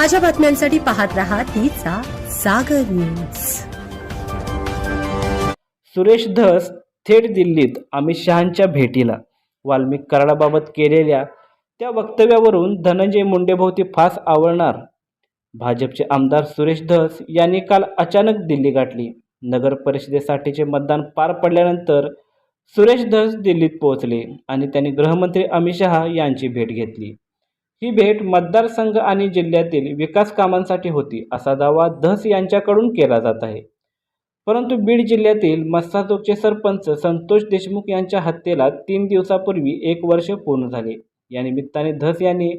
ताज्या बातम्यांसाठी पाहत राहा तिचा सागर न्यूज. सुरेश धस थेट दिल्लीत अमित शहांच्या भेटीला. वाल्मिक कराडाबाबत केलेल्या त्या वक्तव्यावरून धनंजय मुंडेभोवती फास आवळणार. भाजपचे आमदार सुरेश धस यांनी काल अचानक दिल्ली गाठली. नगर परिषदेसाठीचे मतदान पार पडल्यानंतर सुरेश धस दिल्लीत पोहोचले आणि त्यांनी गृहमंत्री अमित शहा यांची भेट घेतली. ही भेट मतदारसंघ आणि जिल्ह्यातील विकास कामांसाठी होती असा दावा धस यांच्याकडून केला जात आहे. परंतु बीड जिल्ह्यातील मस्साजोगचे सरपंच संतोष देशमुख यांच्या हत्येला तीन दिवसापूर्वी एक वर्ष पूर्ण झाले. या निमित्ताने धस यांनी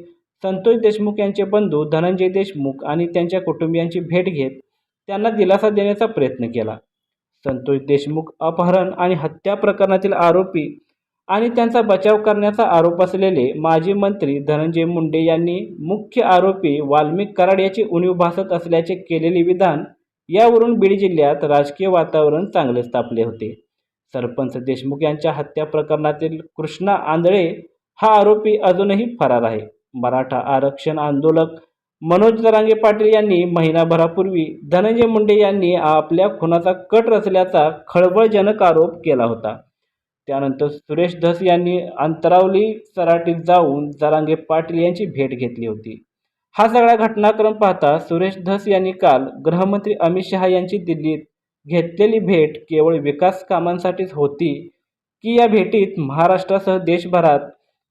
संतोष देशमुख यांचे बंधू धनंजय देशमुख आणि त्यांच्या कुटुंबियांची भेट घेत त्यांना दिलासा देण्याचा प्रयत्न केला. संतोष देशमुख अपहरण आणि हत्या प्रकरणातील आरोपी आणि त्यांचा बचाव करण्याचा आरोप असलेले माजी मंत्री धनंजय मुंडे यांनी मुख्य आरोपी वाल्मिक कराड याची उणीव भासत असल्याचे केलेले विधान यावरून बीड जिल्ह्यात राजकीय वातावरण चांगलेच तापले होते. सरपंच देशमुख यांच्या हत्या प्रकरणातील कृष्णा आंधळे हा आरोपी अजूनही फरार आहे. मराठा आरक्षण आंदोलक मनोज जरांगे पाटील यांनी महिनाभरापूर्वी धनंजय मुंडे यांनी आपल्या खुनाचा कट रचल्याचा खळबळजनक आरोप केला होता. त्यानंतर सुरेश धस यांनी अंतरावली सराटीत जाऊन जरांगे पाटील यांची भेट घेतली होती. हा सगळा घटनाक्रम पाहता सुरेश धस यांनी काल गृहमंत्री अमित शहा यांची दिल्लीत घेतलेली भेट केवळ विकास कामांसाठीच होती की या भेटीत महाराष्ट्रासह देशभरात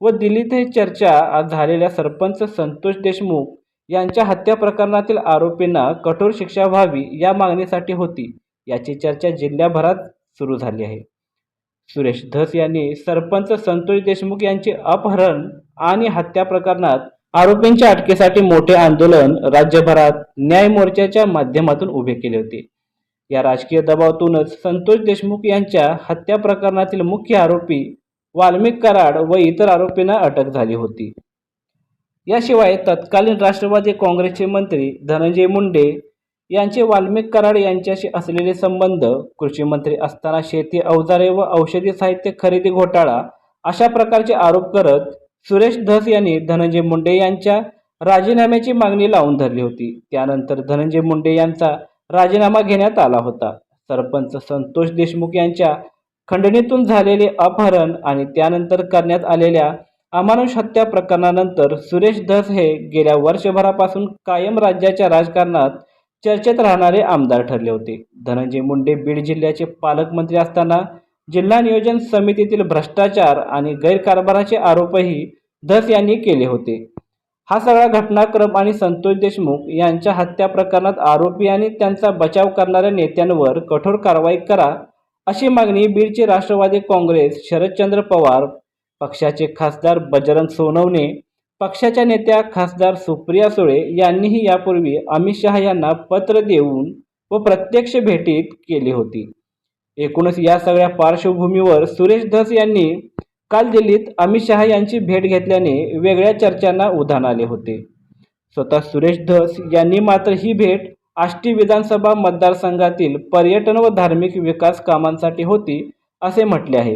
व दिल्लीतही चर्चा आज झालेल्या सरपंच संतोष देशमुख यांच्या हत्या प्रकरणातील आरोपींना कठोर शिक्षा व्हावी या मागणीसाठी होती. याची चर्चा जिल्ह्याभरात सुरू झाली आहे. सुरेश धस यांनी सरपंच संतोष देशमुख यांचे अपहरण आणि हत्या प्रकरणात आरोपींच्या अटकेसाठी मोठे आंदोलन राज्यभरात न्याय मोर्चाच्या माध्यमातून उभे केले होते. या राजकीय दबावातूनच संतोष देशमुख यांच्या हत्या प्रकरणातील मुख्य आरोपी वाल्मिक कराड व इतर आरोपींना अटक झाली होती. याशिवाय तत्कालीन राष्ट्रवादी काँग्रेसचे मंत्री धनंजय मुंडे यांचे वाल्मिक कराड यांच्याशी असलेले संबंध कृषी मंत्री असताना शेती अवजारे व औषधी साहित्य खरेदी घोटाळा अशा प्रकारचे आरोप करत सुरेश धस यांनी धनंजय मुंडे यांच्या राजीनाम्याची मागणी लावून धरली होती. त्यानंतर धनंजय मुंडे यांचा राजीनामा घेण्यात आला होता. सरपंच संतोष देशमुख यांच्या खंडणीतून झालेले अपहरण आणि त्यानंतर करण्यात आलेल्या अमानुष हत्या प्रकरणानंतर सुरेश धस हे गेल्या वर्षभरापासून कायम राज्याच्या राजकारणात चर्चेत राहणारे आमदार ठरले होते. धनंजय मुंडे बीड जिल्ह्याचे पालकमंत्री असताना जिल्हा नियोजन समितीतील भ्रष्टाचार आणि गैरकारभाराचे आरोपही धस यांनी केले होते. हा सगळा घटनाक्रम आणि संतोष देशमुख यांच्या हत्या प्रकरणात आरोपी आणि त्यांचा बचाव करणाऱ्या नेत्यांवर कठोर कारवाई करा अशी मागणी बीडचे राष्ट्रवादी काँग्रेस शरदचंद्र पवार पक्षाचे खासदार बजरंग सोनवणे पक्षाच्या नेत्या खासदार सुप्रिया सुळे यांनीही यापूर्वी अमित शहा यांना पत्र देऊन व प्रत्यक्ष भेटीत केली होती. एकूणच या सगळ्या पार्श्वभूमीवर सुरेश धस यांनी काल दिल्लीत अमित शहा यांची भेट घेतल्याने वेगळ्या चर्चांना उधाण आले होते. स्वतः सुरेश धस यांनी मात्र ही भेट आष्टी विधानसभा मतदारसंघातील पर्यटन व धार्मिक विकास कामांसाठी होती असे म्हटले आहे.